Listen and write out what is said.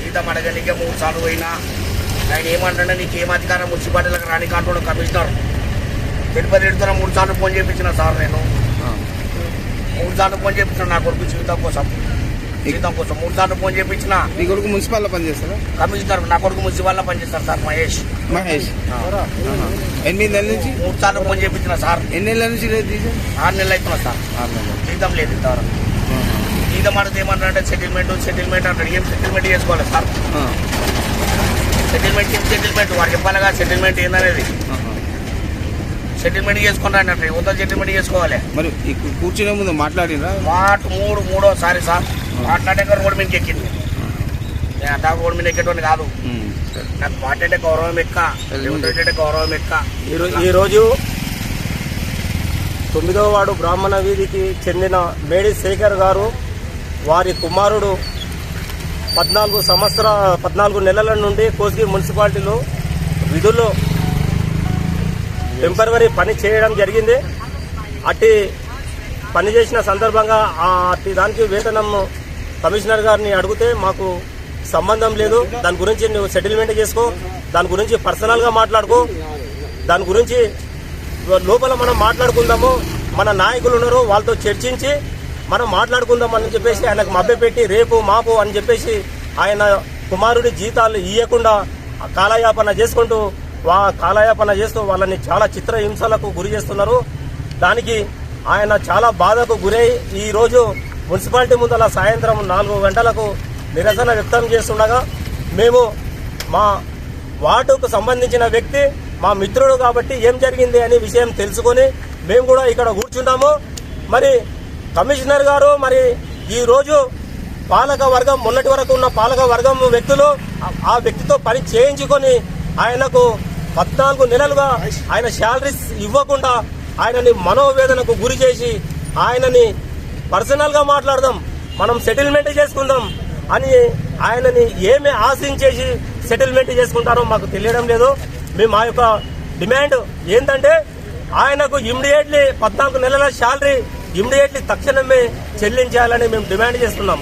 జీతం అడగనికే మూడు సార్లు పోయినా ఆయన ఏమంటే నీకేం అధికారం మున్సిపాలిటీలకు రాని కాంట్రోల్ కమిషనర్. తిరుపతి రెడ్డితో మూడు సార్లు ఫోన్ చేయించిన సార్ నేను. మూడు సార్లు ఫోన్ చేయించిన నా కొడుకు జీవితం కోసం. జీవితం కోసం మూడు సార్లు ఫోన్ చేయించిన మీ కొడుకు మున్సిపాల్లో పనిచేస్తారా కమిషనర్ నా కొడుకు మున్సిపాల్లో పనిచేస్తారు సార్ మహేష్. మహేష్. ఎనిమిది నెలల నుంచి? మూడు సార్లు ఫోన్ చేయించిన సార్. ఎన్ని నెలల నుంచి లేదు ఆరు నెలలు అవుతున్నా సార్. ఆరు నెలలు. జీతం లేదు ఇంతవరకు. జీతం అడిగితే ఏమంటారంటే సెటిల్మెంట్ సెటిల్మెంట్ అంటారు. ఏం సెటిల్మెంట్ చేసుకోవాలి సార్. సెటిల్మెంట్ ఏం సెటిల్మెంట్ వాడు చెప్పాలిగా సెటిల్మెంట్ ఏందనేది. సెటిల్మెంట్ అన్నట్టు యువత సెటిల్మెంట్ చేసుకోవాలి. మరి కూర్చునే ముందు మాట్లాడినరా మాట మూడు మూడోసారి సార్ మాట్లాడాక రోడ్డు మీదకి ఎక్కింది. నేను అంతా రోడ్డు మీద ఎక్కేటోని కాదు. నాకు మాట అంటే గౌరవం ఎక్క అంటే గౌరవం ఎక్క ఈరో- ఈరోజు తొమ్మిదవ వార్డు బ్రాహ్మణ వీధికి చెందిన మేడి శేఖర్ గారు వారి కుమారుడు పద్నాలుగు సంవత్సర పద్నాలుగు నెలల నుండి కోసిగిరి మున్సిపాలిటీలో విధుల్లో టెంపరవరీ పని చేయడం జరిగింది. అట్టి పని చేసిన సందర్భంగా అట్టి దానికి వేతనం కమిషనర్ గారిని అడిగితే మాకు సంబంధం లేదు. దాని గురించి నువ్వు సెటిల్మెంట్ చేసుకో. దాని గురించి పర్సనల్గా మాట్లాడుకో. దాని గురించి లోపల మనం మాట్లాడుకుందాము. మన నాయకులు ఉన్నారు. వాళ్ళతో చర్చించి మనం మాట్లాడుకుందాం అని చెప్పేసి ఆయనకు మభ్యపెట్టి రేపు మాపు అని చెప్పేసి ఆయన కుమారుడి జీతాలు ఇవ్వకుండా కాలయాపన చేసుకుంటూ వా కాలయాపన చేస్తూ వాళ్ళని చాలా చిత్ర హింసలకు గురి చేస్తున్నారు. దానికి ఆయన చాలా బాధకు గురై ఈరోజు మున్సిపాలిటీ ముందల సాయంత్రం నాలుగు గంటలకు నిరసన వ్యక్తం చేస్తుండగా మేము మా వార్డుకు సంబంధించిన వ్యక్తి మా మిత్రుడు కాబట్టి ఏం జరిగింది అనే విషయం తెలుసుకొని మేము కూడా ఇక్కడ కూర్చున్నాము మరి కమిషనర్ గారు మరి ఈరోజు పాలక వర్గం మొన్నటి వరకు ఉన్న పాలక వర్గం వ్యక్తులు ఆ- వ్యక్తితో పని చేయించుకొని ఆయనకు పద్నాలుగు నెలలుగా ఆయన శాలరీస్ ఇవ్వకుండా ఆయనని మనోవేదనకు గురి చేసి ఆయనని పర్సనల్గా మాట్లాడదాం మనం సెటిల్మెంట్ చేసుకుందాం అని ఆయనని ఏమి ఆశించేసి సెటిల్మెంట్ చేసుకుంటారో మాకు తెలియడం లేదు. మేము మా యొక్క డిమాండ్ ఏంటంటే ఆయనకు ఇమ్మీడియట్లీ పద్నాలుగు నెలల శాలరీ ఇమ్మీడియట్లీ తక్షణమే చెల్లించాలని మేము డిమాండ్ చేస్తున్నాం.